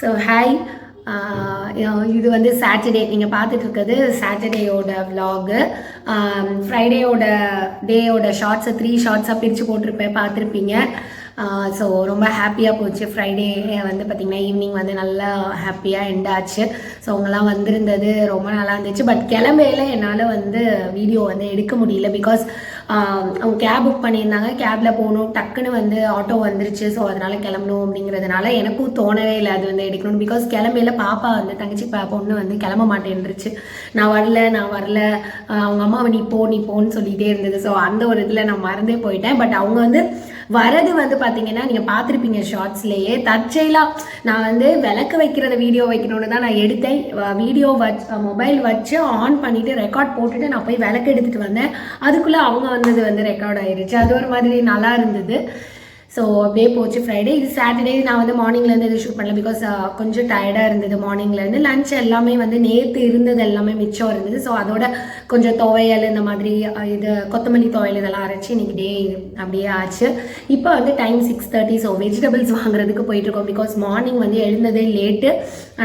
So hi uh, இது வந்து Saturday நீங்கள் பார்த்துட்டு சாட்டர்டேயோட vlog. ஃப்ரைடேயோட டேயோட ஷார்ட்ஸை த்ரீ ஷார்ட்ஸாக பிரித்து போட்டிருப்பேன் பார்த்துருப்பீங்க. Uh, ஸோ ரொம்ப ஹாப்பியாக போச்சு. ஃப்ரைடே வந்து பார்த்திங்கன்னா ஈவினிங் வந்து நல்லா ஹாப்பியாக எண்ட் ஆச்சு. ஸோ அவங்கெல்லாம் வந்திருந்தது ரொம்ப நல்லா இருந்துச்சு. பட் கிளம்பையில் என்னால் வந்து வீடியோ வந்து எடுக்க முடியல பிகாஸ் அவங்க கேப் புக் பண்ணியிருந்தாங்க. கேபில் போகணும். டக்குன்னு வந்து ஆட்டோ வந்துருச்சு. ஸோ அதனால் கிளம்பணும் அப்படிங்கிறதுனால எனக்கும் தோணவே இல்லை அது வந்து எடுக்கணும் பிகாஸ் கிளம்பையில பாப்பா வந்து தங்கச்சி பா பொண்ணு வந்து கிளம்ப மாட்டேன்ருச்சு. நான் வரல நான் வரல. அவங்க அம்மாவை நீ போ நீ போன்னு சொல்லிகிட்டே இருந்தது. ஸோ அந்த ஒரு இதில் நான் மறந்தே போயிட்டேன். பட் அவங்க வந்து வரது வந்து பார்த்தீங்கன்னா நீங்கள் பார்த்துருப்பீங்க ஷார்ட்ஸ்லேயே தற்செயலாக நான் வந்து விளக்கு வைக்கிறத வீடியோ வைக்கணும்னு தான் நான் எடுத்தேன். வீடியோ வச்சு மொபைல் வச்சு ஆன் பண்ணிவிட்டு ரெக்கார்ட் போட்டுட்டு நான் போய் விளக்கு எடுத்துகிட்டு வந்தேன். அதுக்குள்ளே அவங்க வந்தது வந்து ரெக்கார்ட் ஆயிருச்சு. அது ஒரு மாதிரி நல்லா இருந்தது. ஸோ அப்படியே போச்சு ஃப்ரைடே இது சாட்டர்டே நான் வந்து மார்னிங்லேருந்து இது ஷூட் பண்ணல. பிகாஸ் கொஞ்சம் டயர்டாக இருந்தது மார்னிங்லேருந்து லஞ்ச் எல்லாமே வந்து நேற்று இருந்தது எல்லாமே மிச்சம் இருந்தது. ஸோ அதோட கொஞ்சம் துவையல் இந்த மாதிரி இது கொத்தமல்லி துவையல் இதெல்லாம் அரைச்சி இன்றைக்கி டே அப்படியே ஆச்சு. இப்போ வந்து time six thirty so vegetables வாங்குறதுக்கு போயிட்டுருக்கோம் பிகாஸ் மார்னிங் வந்து எழுந்ததே லேட்டு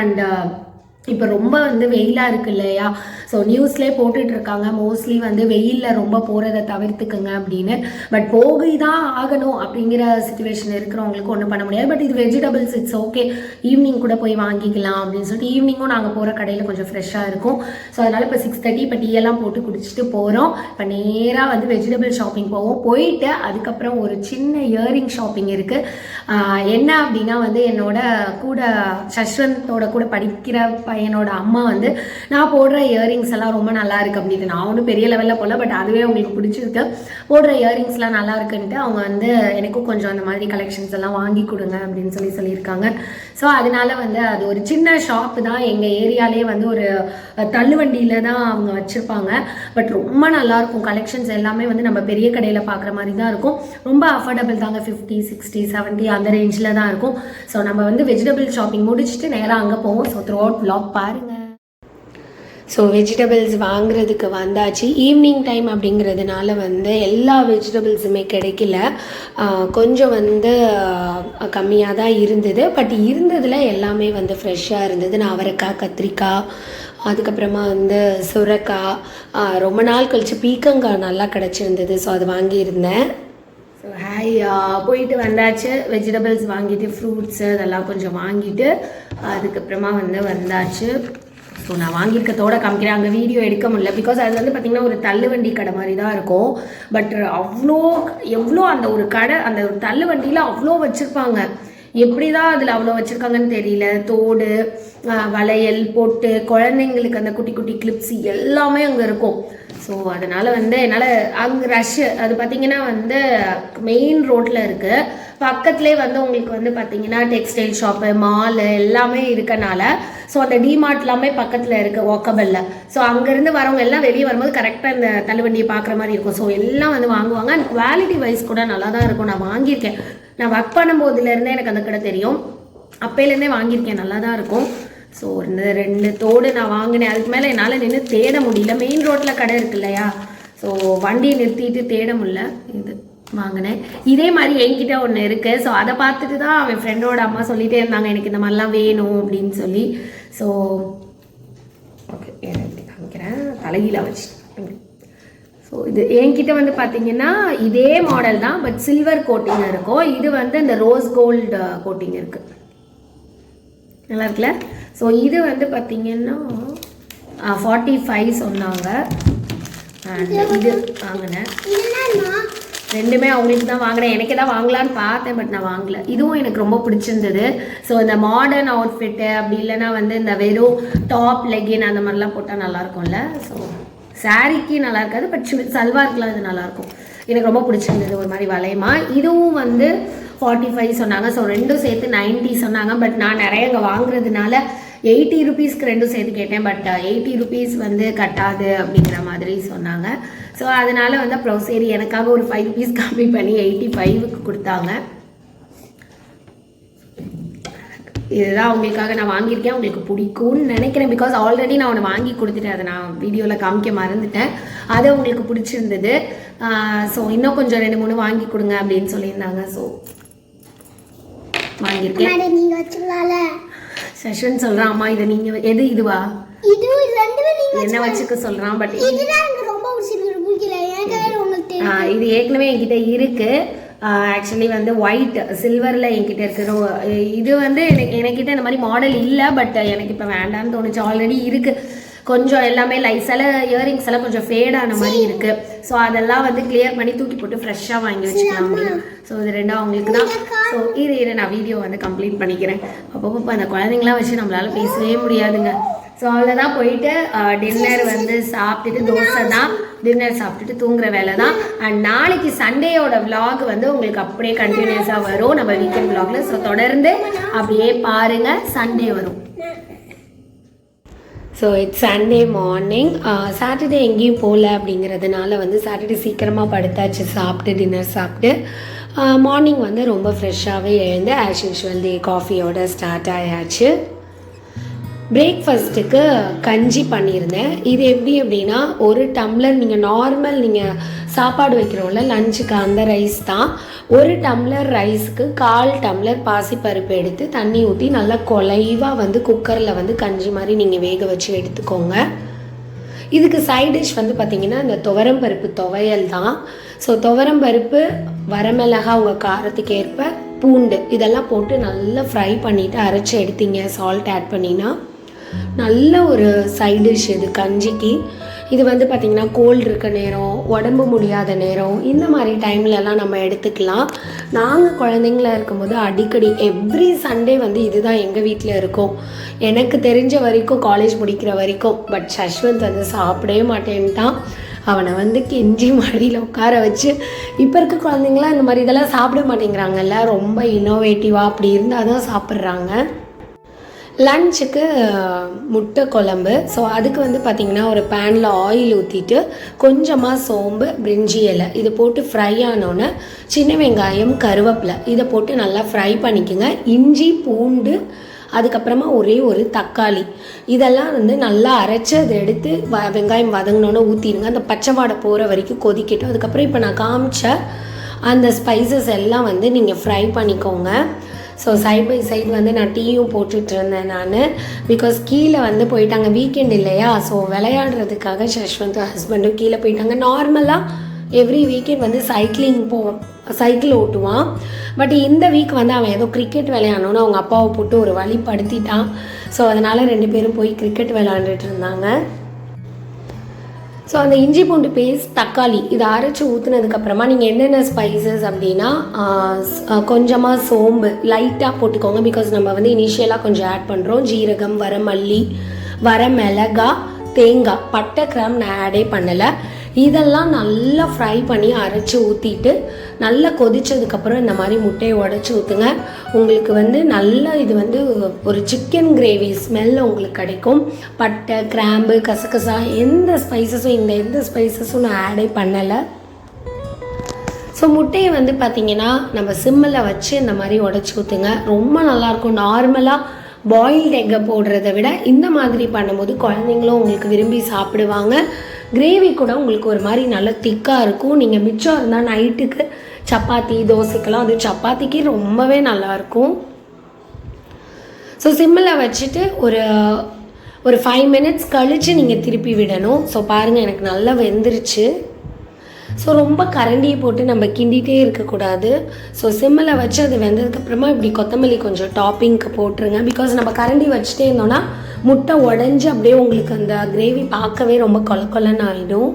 அண்ட் இப்போ ரொம்ப வந்து வெயிலாக இருக்கு இல்லையா? ஸோ நியூஸ்லேயே போட்டுட்டு இருக்காங்க மோஸ்ட்லி வந்து வெயிலில் ரொம்ப போகிறத தவிர்த்துக்குங்க அப்படின்னு. பட் போகி தான் ஆகணும் அப்படிங்கிற சுச்சுவேஷன் இருக்கிறவங்களுக்கு ஒன்றும் பண்ண முடியாது. பட் இது வெஜிடபிள்ஸ் இட்ஸ் ஓகே ஈவினிங் கூட போய் வாங்கிக்கலாம் அப்படின்னு சொல்லிட்டு ஈவினிங்கும் நாங்கள் போகிற கடையில் கொஞ்சம் ஃப்ரெஷ்ஷாக இருக்கும். ஸோ அதனால் இப்போ சிக்ஸ் தேர்ட்டி இப்போ டீயெல்லாம் எல்லாம் போட்டு குடிச்சிட்டு போகிறோம் இப்போ நேராக வந்து வெஜிடபிள் ஷாப்பிங் போவோம். போயிட்டு அதுக்கப்புறம் ஒரு சின்ன இயரிங் ஷாப்பிங் இருக்குது என்ன அப்படின்னா வந்து என்னோட கூட சஷ்வந்தோட கூட படிக்கிற பையனோட அம்மா வந்து நான் போடுற இயரிங்ஸ் எல்லாம் ரொம்ப நல்லா இருக்கு அப்படின்னு நான் ஒன்றும் பெரிய லெவலில் போகல பட் அதுவே உங்களுக்கு பிடிச்சிருக்கு. போடுற இயரிங்ஸ்லாம் நல்லா இருக்குன்ட்டு அவங்க வந்து எனக்கும் கொஞ்சம் அந்த மாதிரி கலெக்ஷன்ஸ் எல்லாம் வாங்கி கொடுங்க அப்படின்னு சொல்லி சொல்லியிருக்காங்க. ஸோ அதனால வந்து அது ஒரு சின்ன ஷாப்பு தான். எங்கள் ஏரியாலே வந்து ஒரு தள்ளுவண்டியில் தான் அவங்க வச்சுருப்பாங்க. பட் ரொம்ப நல்லா இருக்கும். கலெக்ஷன்ஸ் எல்லாமே வந்து நம்ம பெரிய கடையில் பார்க்குற மாதிரி தான் இருக்கும். ரொம்ப அஃபோர்டபுள் தாங்க. ஃபிஃப்டி சிக்ஸ்டி செவன்ட்டி அந்த ரேஞ்சில் தான் இருக்கும். ஸோ நம்ம வந்து வெஜிடபிள் ஷாப்பிங் முடிச்சுட்டு நேராக அங்கே போவோம். ஸோ த்ரூ அவுட் பாருங்கள் ஸோ வெஜிடபிள்ஸ் வாங்குறதுக்கு வந்தாச்சு. ஈவினிங் டைம் அப்படிங்கிறதுனால வந்து எல்லா வெஜிடபிள்ஸுமே கிடைக்கல. கொஞ்சம் வந்து கம்மியாக தான் இருந்தது. பட் இருந்ததில் எல்லாமே வந்து ஃப்ரெஷ்ஷாக இருந்தது. நான் அவரைக்காய் கத்திரிக்காய் அதுக்கப்புறமா வந்து சுரக்காய் ரொம்ப நாள் கழிச்சு பீக்கங்காய் நல்லா கிடச்சிருந்தது. ஸோ அது வாங்கியிருந்தேன். ஸோ ஹாய் uh, போயிட்டு வந்தாச்சு. வெஜிடபிள்ஸ் வாங்கிட்டு ஃப்ரூட்ஸு அதெல்லாம் கொஞ்சம் வாங்கிட்டு அதுக்கப்புறமா வந்து வந்தாச்சு. ஸோ நான் வாங்கியிருக்கத்தோட காமிக்கிறேன். அங்கே வீடியோ எடுக்க முடியல. பிகாஸ் அது வந்து பார்த்திங்கன்னா ஒரு தள்ளுவண்டி கடை மாதிரி தான் இருக்கும். பட் அவ்வளோ எவ்வளோ அந்த ஒரு கடை அந்த ஒரு தள்ளுவண்டியில் அவ்வளோ வச்சுருப்பாங்க. எப்படி தான் அதில் அவ்வளோ வச்சுருக்காங்கன்னு தெரியல. தோடு வளையல் பொட்டு குழந்தைங்களுக்கு அந்த குட்டி குட்டி கிளிப்ஸ் எல்லாமே அங்கே இருக்கும். ஸோ அதனால் வந்து என்னால் அங்கே ரஷ்ஷு அது பார்த்தீங்கன்னா வந்து மெயின் ரோட்டில் இருக்குது பக்கத்துலேயே வந்து உங்களுக்கு வந்து பார்த்தீங்கன்னா டெக்ஸ்டைல் ஷாப்பு மாலு எல்லாமே இருக்கனால ஸோ அந்த டிமார்ட் எல்லாமே பக்கத்தில் இருக்குது வாக்கபல்ல ஸோ அங்கேருந்து வரவங்க எல்லாம் வெளியே வரும்போது கரெக்டாக இந்த தள்ளுவண்டியை பார்க்குற மாதிரி இருக்கும். ஸோ எல்லாம் வந்து வாங்குவாங்க. அண்ட் குவாலிட்டி வைஸ் கூட நல்லா தான் இருக்கும். நான் வாங்கியிருக்கேன். நான் ஒர்க் பண்ணும்போதுலேருந்தே எனக்கு அந்த கடை தெரியும். அப்போலேருந்தே வாங்கியிருக்கேன் நல்லா தான் இருக்கும். ஸோ இந்த ரெண்டு தோடு நான் வாங்கினேன். அதுக்கு மேலே என்னால் நின்று தேட முடியல. மெயின் ரோட்டில் கடை இருக்கு இல்லையா? ஸோ வண்டியை நிறுத்திட்டு தேட முடியல. இது வாங்கினேன். இதே மாதிரி என்கிட்ட ஒன்று இருக்குது ஸோ அதை பார்த்துட்டு தான் அவன் ஃப்ரெண்டோட அம்மா சொல்லிகிட்டே இருந்தாங்க. எனக்கு இந்த மாதிரிலாம் வேணும் அப்படின்னு சொல்லி. ஸோ ஓகே காமிக்கிறேன். தலைகீழ வச்சு ஸோ இது என்கிட்ட வந்து பார்த்தீங்கன்னா இதே மாடல் தான் பட் சில்வர் கோட்டிங் இருக்கும். இது வந்து இந்த ரோஸ் கோல்டு கோட்டிங் இருக்குது நல்லா இருக்குல்ல? ஸோ இது வந்து பார்த்தீங்கன்னா ஃபார்ட்டி ஃபைவ் சொன்னாங்க. இது வாங்கினேன். ரெண்டுமே அவங்களுக்கு தான் வாங்கினேன். எனக்கு தான் வாங்கலான்னு பார்த்தேன் பட் நான் வாங்கல. இதுவும் எனக்கு ரொம்ப பிடிச்சிருந்தது. ஸோ இந்த மாடர்ன் அவுட்ஃபிட்டு அப்படி இல்லைன்னா வந்து இந்த வெறும் டாப் லெகின் அந்த மாதிரிலாம் போட்டால் நல்லா இருக்கும்ல? ஸோ சாரிக்கு நல்லா இருக்காது பட் சல்வார்க்கெலாம் இது நல்லாயிருக்கும் எனக்கு ரொம்ப பிடிச்சிருந்தது ஒரு மாதிரி வளையமா. இதுவும் வந்து ஃபார்ட்டி ஃபைவ் சொன்னாங்க. ஸோ ரெண்டும் சேர்த்து 90 சொன்னாங்க. பட் நான் நிறைய இங்கே வாங்குறதுனால எயிட்டி ருபீஸ்க்கு ரெண்டும் சேர்த்து கேட்டேன். பட் எயிட்டி ருபீஸ் வந்து கட்டாது அப்படிங்கிற மாதிரி சொன்னாங்க. ஸோ அதனால் வந்து அப்புறம் சரி எனக்காக ஒரு ஃபைவ் ருபீஸ் கம்மி பண்ணி எயிட்டி ஃபைவுக்கு கொடுத்தாங்க. இதுதான் உங்களுக்காக நான் வாங்கியிருக்கேன். உங்களுக்கு பிடிக்கும்னு நினைக்கிறேன். பிகாஸ் ஆல்ரெடி நான் ஒன்று வாங்கி கொடுத்துட்டேன். அதை நான் வீடியோவில் காமிக்க மறந்துட்டேன். அது உங்களுக்கு பிடிச்சிருந்தது. ஸோ இன்னும் கொஞ்சம் ரெண்டு மூணு வாங்கி கொடுங்க அப்படின்னு சொல்லியிருந்தாங்க. ஸோ வாங்கியிருக்கேன். நீங்க வச்சுக்கலாம்ல செஷன் சொல்கிறான் அம்மா இதை நீங்கள் எது இதுவா? இது என்ன வச்சுக்க சொல்கிறான் பட் இது ஏற்கனவே என்கிட்ட இருக்கு. ஆக்சுவலி வந்து ஒயிட் சில்வரில் என்கிட்ட இருக்கிற இது வந்து எனக்கு என்கிட்ட இந்த மாதிரி மாடல் இல்லை பட் எனக்கு இப்போ வேண்டாம்னு தோணுச்சு. ஆல்ரெடி இருக்கு. கொஞ்சம் எல்லாமே லைட் சில இயரிங்ஸ் எல்லாம் கொஞ்சம் ஃபேட் ஆன மாதிரி இருக்கு. ஸோ அதெல்லாம் வந்து கிளியர் பண்ணி தூக்கி போட்டு ஃப்ரெஷ்ஷாக வாங்கி வச்சுக்கலாம் முடியும் ஸோ இது ரெண்டும் அவங்களுக்கு தான். ஸோ இரு இரு நான் வீடியோ வந்து கம்ப்ளீட் பண்ணிக்கிறேன். அப்பப்போ இப்போ அந்த குழந்தைங்களாம் வச்சு நம்மளால பேசவே முடியாதுங்க. ஸோ அவ்வளோதான் போயிட்டு டின்னர் வந்து சாப்பிட்டுட்டு தோசை தான் டின்னர் சாப்பிட்டுட்டு தூங்குற வேலை தான் அண்ட் நாளைக்கு சண்டேயோட விலாக் வந்து உங்களுக்கு அப்படியே கண்டினியூஸாக வரும். நம்ம வீக்கெண்ட் விலாகில் ஸோ தொடர்ந்து அப்படியே பாருங்கள் சண்டே வரும். So it's Sunday morning Saturday எங்கேயும் போகல அப்படிங்கிறதுனால வந்து சாட்டர்டே சீக்கிரமாக படுத்தாச்சு. சாப்பிட்டு டின்னர் சாப்பிட்டு. மார்னிங் வந்து ரொம்ப ஃப்ரெஷ்ஷாகவே எழுந்து ஆஸ் யூஷுவல் டே காஃபியோட ஸ்டார்ட் ஆயாச்சு. பிரேக்ஃபாஸ்ட்டுக்கு கஞ்சி பண்ணியிருந்தேன். இது எப்படி அப்படின்னா ஒரு டம்ளர் நீங்கள் நார்மல் நீங்கள் சாப்பாடு வைக்கிறோம்ல லஞ்சுக்கு அந்த ரைஸ் தான். ஒரு டம்ளர் ரைஸுக்கு கால் டம்ளர் பாசிப்பருப்பு எடுத்து தண்ணி ஊற்றி நல்லா குலைவாக வந்து குக்கரில் வந்து கஞ்சி மாதிரி நீங்கள் வேக வச்சு எடுத்துக்கோங்க. இதுக்கு சைட் டிஷ் வந்து பார்த்தீங்கன்னா இந்த துவரம் பருப்பு துவையல் தான். ஸோ துவரம் பருப்பு வரமிளகா உங்கள் காரத்துக்கு ஏற்ப பூண்டு இதெல்லாம் போட்டு நல்லா ஃப்ரை பண்ணிவிட்டு அரைச்சி எடுத்தீங்க சால்ட் ஆட் பண்ணினா. நல்ல ஒரு சைட் டிஷ் இது கஞ்சிக்கு. இது வந்து பார்த்திங்கன்னா கோல்டு இருக்க நேரம் உடம்பு முடியாத நேரம் இந்த மாதிரி டைம்லலாம் நம்ம எடுத்துக்கலாம். நாங்கள் குழந்தைங்களா இருக்கும்போது அடிக்கடி எவ்ரி சண்டே வந்து இதுதான் எங்கள் வீட்டில் இருக்கும். எனக்கு தெரிஞ்ச வரைக்கும் காலேஜ் முடிக்கிற வரைக்கும் பட் சஷ்வந்த் வந்து சாப்பிடவே மாட்டேன்ட்டான். அவனை வந்து கெஞ்சி மடியில் உட்கார வச்சு இப்போ இருக்க குழந்தைங்களாம் இந்த மாதிரி இதெல்லாம் சாப்பிட மாட்டேங்கிறாங்கல்ல ரொம்ப இன்னோவேட்டிவாக அப்படி இருந்தால் தான் சாப்பிட்றாங்க. லஞ்சுக்கு முட்டை குழம்பு. ஸோ அதுக்கு வந்து பார்த்திங்கன்னா ஒரு பேனில் ஆயில் ஊற்றிட்டு கொஞ்சமாக சோம்பு பிரிஞ்சி இலை இது போட்டு ஃப்ரை ஆனோன்னே சின்ன வெங்காயம் கருவேப்பிலை இதை போட்டு நல்லா ஃப்ரை பண்ணிக்கோங்க. இஞ்சி பூண்டு அதுக்கப்புறமா ஒரே ஒரு தக்காளி. இதெல்லாம் வந்து நல்லா அரைச்சி அதை எடுத்து வ வெங்காயம் வதங்கினோன்னே ஊற்றிடுங்க அந்த பச்சை வாடை போகிற வரைக்கும் கொதிக்கட்டும். அதுக்கப்புறம் இப்போ நான் காமிச்ச அந்த ஸ்பைசஸ் எல்லாம் வந்து நீங்கள் ஃப்ரை பண்ணிக்கோங்க. ஸோ சைட் பை சைடு வந்து நான் டீயும் போட்டுட்டு இருந்தேன் நான். பிகாஸ் கீழே வந்து போயிட்டாங்க வீக்கெண்ட் இல்லையா? ஸோ விளையாடுறதுக்காக சஷ்வந்த் ஹஸ்பண்டும் கீழே போயிட்டாங்க. நார்மலாக எவ்ரி வீக்கெண்ட் வந்து சைக்கிளிங் போவோம். சைக்கிள் ஓட்டுவான். பட் இந்த வீக் வந்து அவன் ஏதோ கிரிக்கெட் விளையாடணும்னு அவங்க அப்பாவை போட்டு ஒரு வழி படுத்திட்டான் ஸோ அதனால் ரெண்டு பேரும் போய் கிரிக்கெட் விளையாண்டுட்டு இருந்தாங்க. ஸோ அந்த இஞ்சி பூண்டு பேஸ்ட் தக்காளி இதை அரைச்சி ஊற்றுனதுக்கப்புறமா நீங்கள் என்னென்ன ஸ்பைசஸ் அப்படின்னா கொஞ்சமாக சோம்பு லைட்டாக போட்டுக்கோங்க. பிகாஸ் நம்ம வந்து இனிஷியலாக கொஞ்சம் ஆட் பண்ணுறோம் ஜீரகம் வர மல்லி வர மிளகா தேங்காய் பட்டை கிராம் நான் ஆடே பண்ணலை. இதெல்லாம் நல்லா ஃப்ரை பண்ணி அரைச்சி ஊற்றிட்டு நல்லா கொதிச்சதுக்கப்புறம் இந்த மாதிரி முட்டையை உடச்சி ஊற்றுங்க உங்களுக்கு வந்து நல்ல இது வந்து ஒரு சிக்கன் கிரேவி ஸ்மெல் உங்களுக்கு கிடைக்கும். பட்டை கிராம்பு கசகசா எந்த ஸ்பைசஸும் இந்த எந்த ஸ்பைசஸும் நான் ஆடே பண்ணலை. ஸோ முட்டையை வந்து பார்த்தீங்கன்னா நம்ம சிம்மில் வச்சு இந்த மாதிரி உடச்சி ஊற்றுங்க ரொம்ப நல்லாயிருக்கும் நார்மலாக பாயில்டு எக்கை போடுறத விட இந்த மாதிரி பண்ணும்போது குழந்தைங்களும் உங்களுக்கு விரும்பி சாப்பிடுவாங்க. கிரேவி கூட உங்களுக்கு ஒரு மாதிரி நல்ல திக்காக இருக்கும். நீங்கள் மிச்சம் இருந்தால் நைட்டுக்கு சப்பாத்தி தோசைக்கெல்லாம் அது சப்பாத்திக்கு ரொம்பவே நல்லாயிருக்கும் ஸோ சிம்மில் வச்சுட்டு ஒரு ஒரு ஃபைவ் மினிட்ஸ் கழித்து நீங்கள் திருப்பி விடணும். ஸோ பாருங்கள் எனக்கு நல்லா வெந்துருச்சு. ஸோ ரொம்ப கரண்டியை போட்டு நம்ம கிண்டிகிட்டே இருக்கக்கூடாது. ஸோ சிம்மில் வச்சு அது வெந்ததுக்கப்புறமா இப்படி கொத்தமல்லி கொஞ்சம் டாப்பிங்க்கு போட்டுருங்க. பிகாஸ் நம்ம கரண்டி வச்சுட்டே இருந்தோன்னா முட்டை உடஞ்சி அப்படியே உங்களுக்கு அந்த கிரேவி பார்க்கவே ரொம்ப கொல கொலன்னு ஆகிடும்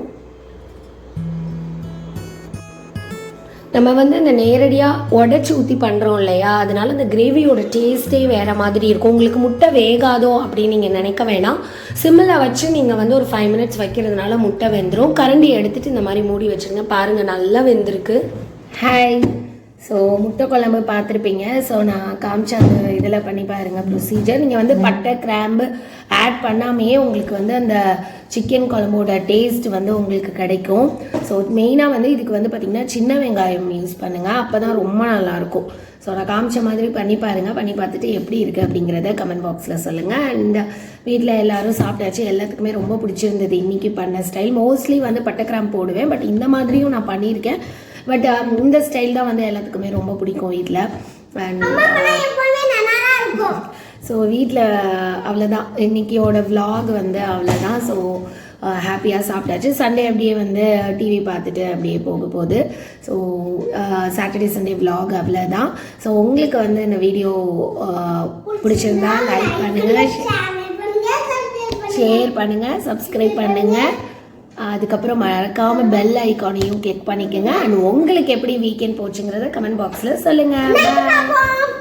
நம்ம வந்து இந்த நேரடியாக உடச்சி ஊற்றி பண்ணுறோம் இல்லையா? அதனால அந்த கிரேவியோட டேஸ்ட்டே வேறு மாதிரி இருக்கும். உங்களுக்கு முட்டை வேகாதோ அப்படின்னு நீங்கள் நினைக்க வேணாம். சிம்மில் வச்சு நீங்கள் வந்து ஒரு ஃபைவ் மினிட்ஸ் வைக்கிறதுனால முட்டை வெந்துடும் கரண்டி எடுத்துகிட்டு இந்த மாதிரி மூடி வச்சுருங்க பாருங்கள் நல்லா வெந்திருக்கு. ஹாய் ஸோ முட்டை குழம்பு பார்த்துருப்பீங்க. ஸோ நான் காமிச்ச அந்த இதில் பண்ணி பாருங்கள் ப்ரொசீஜர் நீங்கள் வந்து பட்டை கிராம்பு ஆட் பண்ணாமையே உங்களுக்கு வந்து அந்த சிக்கன் குழம்போட டேஸ்ட் வந்து உங்களுக்கு கிடைக்கும். ஸோ மெயினாக வந்து இதுக்கு வந்து பார்த்திங்கன்னா சின்ன வெங்காயம் யூஸ் பண்ணுங்கள் அப்போ தான் ரொம்ப நல்லாயிருக்கும் ஸோ நான் காமிச்ச மாதிரி பண்ணி பாருங்கள் பண்ணி பார்த்துட்டு எப்படி இருக்குது அப்படிங்கிறத கமெண்ட் பாக்ஸில் சொல்லுங்கள் அண்ட் வீட்டில் எல்லாரும் சாப்பிட்டாச்சு. எல்லாத்துக்குமே ரொம்ப பிடிச்சிருந்தது இன்றைக்கி பண்ண ஸ்டைல் மோஸ்ட்லி வந்து பட்டை கிராம்பு போடுவேன். பட் இந்த மாதிரியும் நான் பண்ணியிருக்கேன். பட் இந்த ஸ்டைல் தான் வந்து எல்லாத்துக்குமே ரொம்ப பிடிக்கும் வீட்டில் அண்ட் ஸோ வீட்டில் அவ்வளோதான் இன்னைக்கியோட vlog வந்து அவ்வளோதான் ஸோ ஹாப்பியாக சாப்பிட்டாச்சு. சண்டே அப்படியே வந்து டிவி பார்த்துட்டு அப்படியே போக போகுது. ஸோ சாட்டர்டே சண்டே vlog அவ்வளோதான் ஸோ உங்களுக்கு வந்து இந்த வீடியோ பிடிச்சிருந்தா லைக் பண்ணுங்கள் ஷேர் பண்ணுங்கள் சப்ஸ்கிரைப் பண்ணுங்கள் அதுக்கப்புறம் மறக்காமல் பெல் ஐக்கானையும் கிளிக் பண்ணிக்கோங்க. அண்ட் உங்களுக்கு எப்படி வீக்கெண்ட் போச்சுங்கிறத கமெண்ட் பாக்ஸில் சொல்லுங்கள்